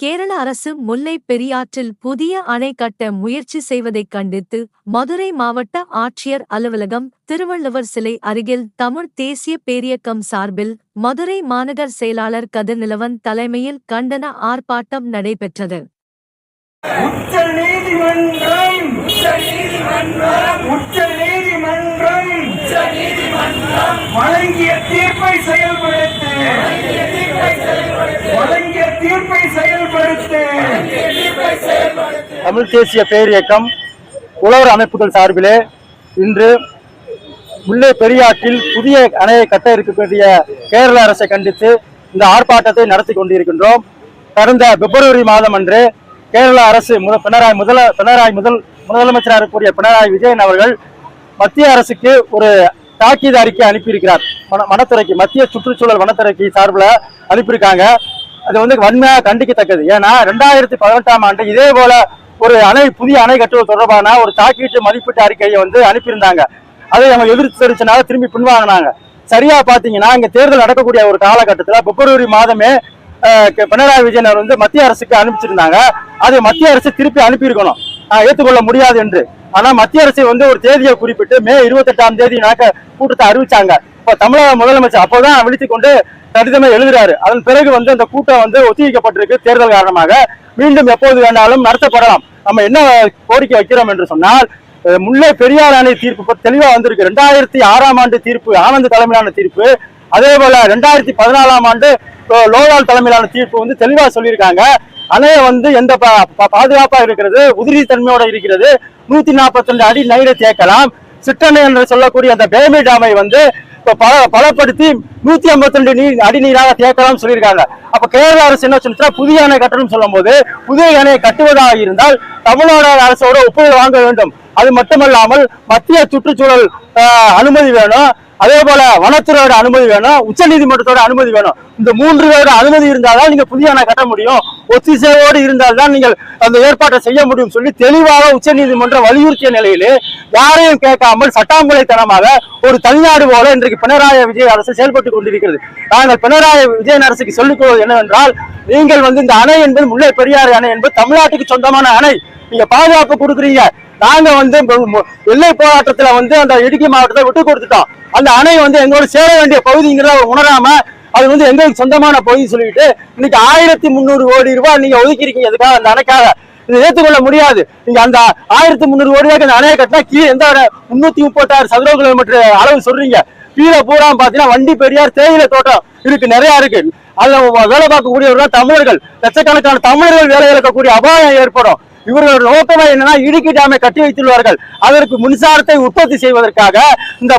கேரள அரசு முல்லை பெரியாற்றில் புதிய அணை கட்ட முயற்சி செய்வதைக் கண்டித்து மதுரை மாவட்ட ஆட்சியர் அலுவலகம் திருவள்ளுவர் சிலை அருகில் தமிழ் தேசிய பேரியக்கம் சார்பில் மதுரை மாநகர் செயலாளர் கதிர்நிலவன் தலைமையில் கண்டன ஆர்ப்பாட்டம் நடைபெற்றது. வழங்கிய தீர்ப்பை தமிழ் தேசிய பேரியக்கம் உழவர் அமைப்புகள் சார்பிலே இன்று முல்லை பெரியாற்றில் புதிய அணையை கட்ட இருக்கக்கூடிய கேரள அரசை கண்டித்து இந்த ஆர்ப்பாட்டத்தை நடத்தி கொண்டிருக்கின்றோம். கடந்த பிப்ரவரி மாதம் அன்று கேரள அரசு பினராயி முதல பினராயி முதல் முதலமைச்சராக இருக்கக்கூடிய பினராயி விஜயன் அவர்கள் மத்திய அரசுக்கு ஒரு தாக்கீது அறிக்கை அனுப்பியிருக்கிறார். வன வனத்துறைக்கு மத்திய சுற்றுச்சூழல் வனத்துறைக்கு சார்பில் அனுப்பியிருக்காங்க. அது வந்து வன்மையாக கண்டிக்கத்தக்கது. ஏன்னா ரெண்டாயிரத்தி பதினெட்டாம் ஆண்டு இதே போல ஒரு அணை புதிய அணை கட்டுவது தொடர்பான ஒரு தாக்கீட்டு மதிப்பீட்டு அறிக்கையை வந்து அனுப்பியிருந்தாங்க. அதை அவங்க எதிர்த்து தெரிவிச்சனால திரும்பி பின்வாங்கினாங்க. சரியா பாத்தீங்கன்னா இங்க தேர்தல் நடக்கக்கூடிய ஒரு காலகட்டத்தில் பிப்ரவரி மாதமே பினராயி விஜயன் அவர் வந்து மத்திய அரசுக்கு அனுப்பிச்சிருந்தாங்க. அதை மத்திய அரசு திருப்பி அனுப்பியிருக்கணும். ஆஹ், ஏற்றுக்கொள்ள முடியாது என்று. ஆனா மத்திய அரசு வந்து ஒரு தேதியை குறிப்பிட்டு மே இருபத்தெட்டாம் தேதி நாக்க கூட்டத்தை அறிவிச்சாங்க. இப்ப தமிழக முதலமைச்சர் அப்போதான் விழித்துக் கொண்டு கடிதமே எழுதுறாரு. அதன் பிறகு வந்து அந்த கூட்டம் வந்து ஒத்திவைக்கப்பட்டிருக்கு தேர்தல் காரணமாக. மீண்டும் எப்போது வேணாலும் நடத்தப்படலாம். நம்ம என்ன கோரிக்கை வைக்கிறோம் என்று சொன்னால் முல்லை பெரியார் அணை தீர்ப்பு தெளிவா வந்திருக்கு. ரெண்டாயிரத்தி ஆறாம் ஆண்டு தீர்ப்பு ஆனந்த் தலைமையிலான தீர்ப்பு. அதே போல ரெண்டாயிரத்தி பதினாலாம் ஆண்டு லோயால் தலைமையிலான தீர்ப்பு வந்து தெளிவா சொல்லியிருக்காங்க. அணையை வந்து எந்த பா- பாதுகாப்பா இருக்கிறது உதிரி தன்மையோட இருக்கிறது. நூத்தி நாற்பத்தி ரெண்டு அடி நீரை தேக்கலாம். சிற்றணை என்று சொல்லக்கூடிய அந்த பேமை டாமை வந்து பல பலப்படுத்தி நூத்தி ஐம்பத்தி ரெண்டு நீர் அடி நீராக தேக்கலாம் சொல்லியிருக்காங்க. அப்ப கேரள அரசு என்ன சொல்லிச்சா புதிய அணை கட்டணும் சொல்லும் போது புதிய அணையை கட்டுவதாக இருந்தால் தமிழ்நாடு அரசோட ஒப்புதல் வாங்க வேண்டும். அது மட்டுமல்லாமல் மத்திய சுற்றுச்சூழல் அனுமதி வேணும். அதே போல வனத்துறையோட அனுமதி வேணும் உச்ச நீதிமன்றத்தோட அனுமதி வேணும். இந்த மூன்று அனுமதி இருந்தால்தான் நீங்க புதிய அணை கட்ட முடியும். ஒத்திசைவோடு இருந்தால்தான் நீங்கள் அந்த ஏற்பாட்டை செய்ய முடியும் சொல்லி தெளிவாக உச்ச நீதிமன்றம் வலியுறுத்திய நிலையிலே யாரையும் கேட்காமல் சட்டாம்பளைத்தனமாக ஒரு தனிநாடு போல இன்றைக்கு பினராயி விஜய் அரசு செயல்பட்டு கொண்டிருக்கிறது. நாங்கள் பினராயி விஜயன் அரசுக்கு சொல்லிக்கொள்வது என்னவென்றால் நீங்கள் வந்து இந்த அணை என்பது முல்லை பெரியாறு அணை என்பது தமிழ்நாட்டுக்கு சொந்தமான அணை. நீங்க பாதுகாப்பு கொடுக்குறீங்க. நாங்க வந்து எல்லை போராட்டத்துல வந்து அந்த இடுக்கி மாவட்டத்தை விட்டு கொடுத்துட்டோம். அந்த அணை வந்து எங்களோட சேர வேண்டிய பகுதிங்கிறத உணராம அது வந்து எங்களுக்கு சொந்தமான பகுதி சொல்லிட்டு இன்னைக்கு ஆயிரத்தி முந்நூறு கோடி ரூபாய் நீங்க ஒதுக்கிருக்கீங்க அதுக்காக அந்த அணைக்காக. இதை ஏற்றுக்கொள்ள முடியாது. நீங்க அந்த ஆயிரத்தி முந்நூறு கோடி ரூபாய்க்கு அந்த அணையை கட்டினா கீழே எந்த முன்னூத்தி முப்பத்தாறு சதுர கிலோமீட்டர் அளவு சொல்றீங்க. கீழே பூரா பாத்தீங்கன்னா வண்டி பெரியார் தேயிலை தோட்டம் இருக்கு நிறைய இருக்கு. அதுல வேலை பார்க்கக்கூடியவர்கள் தமிழர்கள். லட்சக்கணக்கான தமிழர்கள் வேலை இழக்கக்கூடிய அபாயம் ஏற்படும். இவர்களோட நோக்கமே என்னன்னா இடுக்கி டேமை கட்டி வைத்துள்ளார்கள். அதற்கு மின்சாரத்தை உற்பத்தி செய்வதற்காக இந்த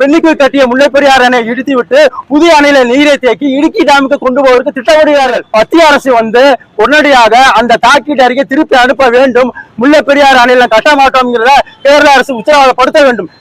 பெண்ணுக்கு கட்டிய முல்லை பெரியார் அணை இடித்து விட்டு புதிய அணையில நீரை தேக்கி இடுக்கி டேமுக்கு கொண்டு போவதற்கு திட்டமிடுகிறார்கள். மத்திய அரசு வந்து உடனடியாக அந்த தாக்கீட்டு அறிக்கை திருப்பி அனுப்ப வேண்டும். முல்லை பெரியார் அணையில கட்ட மாட்டோம்ங்கிறத கேரள அரசு உத்தரவாதப்படுத்த வேண்டும்.